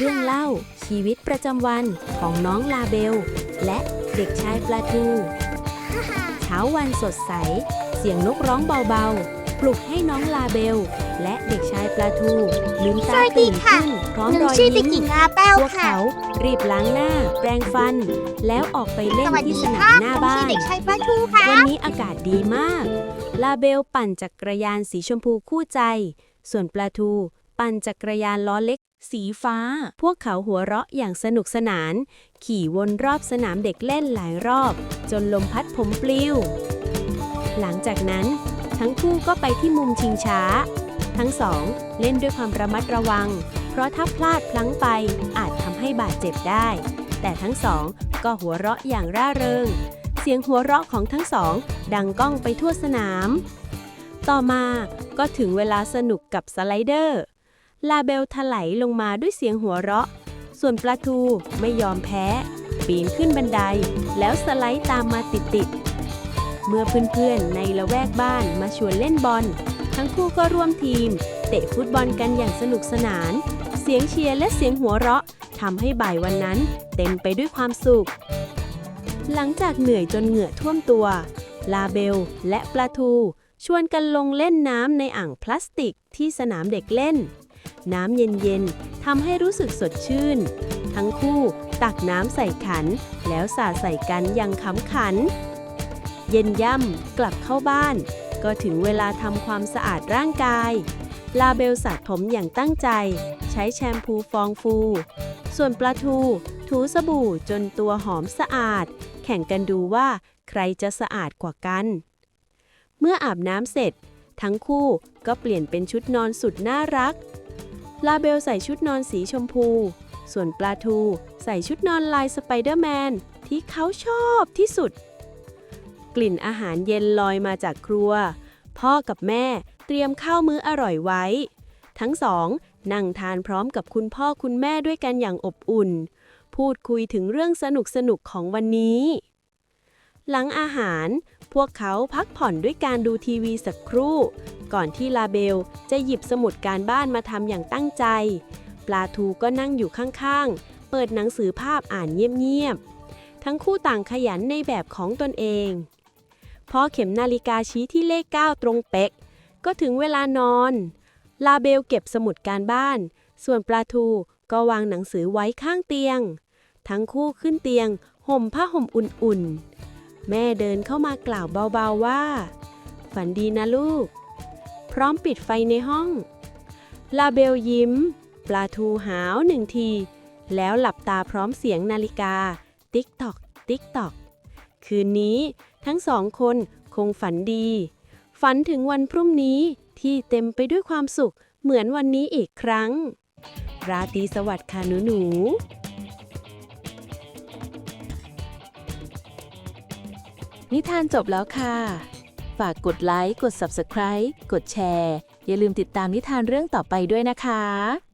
เรื่องเล่า ชีวิตประจำวันของน้องลาเบล และเด็กชายปลาทูเช้าวันสดใส เสียงนกร้องเบาๆ ปลุกให้น้องลาเบล และเด็กชายปลาทูลืมสตาวัสดีตื่นค่ะขึ้นพร้อมหนูรอยชื่อเด็กหญิยิ้งมอาแป้วพวกค่ะเขารีบล้างหน้า แปรงฟัน แล้วออกไปเล่สนวัสที่ดีสนาค่ะมหน้าผมบ้าชื่อนเด็กชายปลาทูค่ะวันนี้อากาศดีมาก ลาเบลปั่นจักรยานสีชมพูคู่ใจ ส่วนปลาทู ปั่นจักรยานล้อเล็ก สีฟ้า พวกเขาหัวเราะอย่างสนุกสนาน ขี่วนรอบสนามเด็กเล่นหลายรอบ จนลมพัดผมปลิว หลังจากนั้น ทั้งคู่ก็ไปที่มุมชิงช้า ทั้งสองเล่นด้วยความระมัดระวัง เพราะถ้าพลาดพลั้งไปอาจทำให้บาดเจ็บได้ แต่ทั้งสองก็หัวเราะอย่างร่าเริง เสียงหัวเราะของทั้งสอง ดังก้องไปทั่วสนาม ต่อมาก็ถึงเวลาสนุกกับสไลเดอร์ ลาเบลถลายลงมาด้วยเสียงหัวเราะ ส่วนปลาทูไม่ยอมแพ้ ปีนขึ้นบันได แล้วสไลด์ตามมาติดๆ เมื่อเพื่อนๆ ในละแวกบ้านมาชวนเล่นบอล ทั้งคู่ก็ร่วมทีม เตะฟุตบอลกันอย่างสนุกสนาน เสียงเชียร์และเสียงหัวเราะทำให้บ่ายวันนั้น เต็มไปด้วยความสุข หลังจากเหนื่อยจนเหงื่อท่วมตัว ลาเบลและปลาทู ชวนกันลงเล่นน้ำในอ่างพลาสติกที่สนามเด็กเล่น น้ำเย็นๆทำให้รู้สึกสดชื่น ทั้งคู่ตักน้ำใส่ขัน แล้วสาดใส่กันอย่างขำขัน เย็นย่ำกลับเข้าบ้าน ก็ถึงเวลาทำความสะอาดร่างกาย ลาเบลสระผมอย่างตั้งใจ ใช้แชมพูฟองฟู ส่วนปลาทู ถูสบู่จนตัวหอมสะอาด แข่งกันดูว่าใครจะสะอาดกว่ากัน เมื่ออาบน้ำเสร็จทั้งคู่ก็เปลี่ยนเป็นชุดนอนสุดน่ารัก ลาเบลใส่ชุดนอนสีชมพู ส่วนปลาทูใส่ชุดนอนลายสไปเดอร์แมนที่เขาชอบที่สุด กลิ่นอาหารเย็นลอยมาจากครัว พ่อกับแม่เตรียมข้าวมื้ออร่อยไว้ ทั้งสองนั่งทานพร้อมกับคุณพ่อคุณแม่ด้วยกันอย่างอบอุ่น พูดคุยถึงเรื่องสนุกสนุกของวันนี้ หลังอาหาร พวกเขาพักผ่อนด้วยการดูทีวีสักครู่ ก่อนที่ลาเบลจะหยิบสมุดการบ้านมาทำอย่างตั้งใจ ปลาทูก็นั่งอยู่ข้างๆ เปิดหนังสือภาพอ่านเงียบๆ ทั้งคู่ต่างขยันในแบบของตนเองพอเข็มนาฬิกาชี้ที่เลข 9 ตรงเป๊ก ก็ถึงเวลานอน ลาเบลเก็บสมุดการบ้าน ส่วนปลาทูก็วางหนังสือไว้ข้างเตียง ทั้งคู่ขึ้นเตียง ห่มผ้าห่มอุ่นๆ แม่เดินเข้ามากล่าวเบาๆว่า ฝันดีนะลูก พร้อมปิดไฟในห้อง ลาเบลยิ้ม ปลาทูหาวหนึ่งที แล้วหลับตาพร้อมเสียงนาฬิกา ติ๊กตอก ติ๊กตอก คืนนี้ทั้งสองคนคงฝันดี ฝันถึงวันพรุ่งนี้ที่เต็มไปด้วยความสุขเหมือนวันนี้อีกครั้ง ราตรีสวัสดิ์ค่ะหนูหนู นิทานจบแล้วค่ะ ฝากกดไลค์ กด Subscribe กดแชร์ อย่าลืมติดตามนิทานเรื่องต่อไปด้วยนะคะ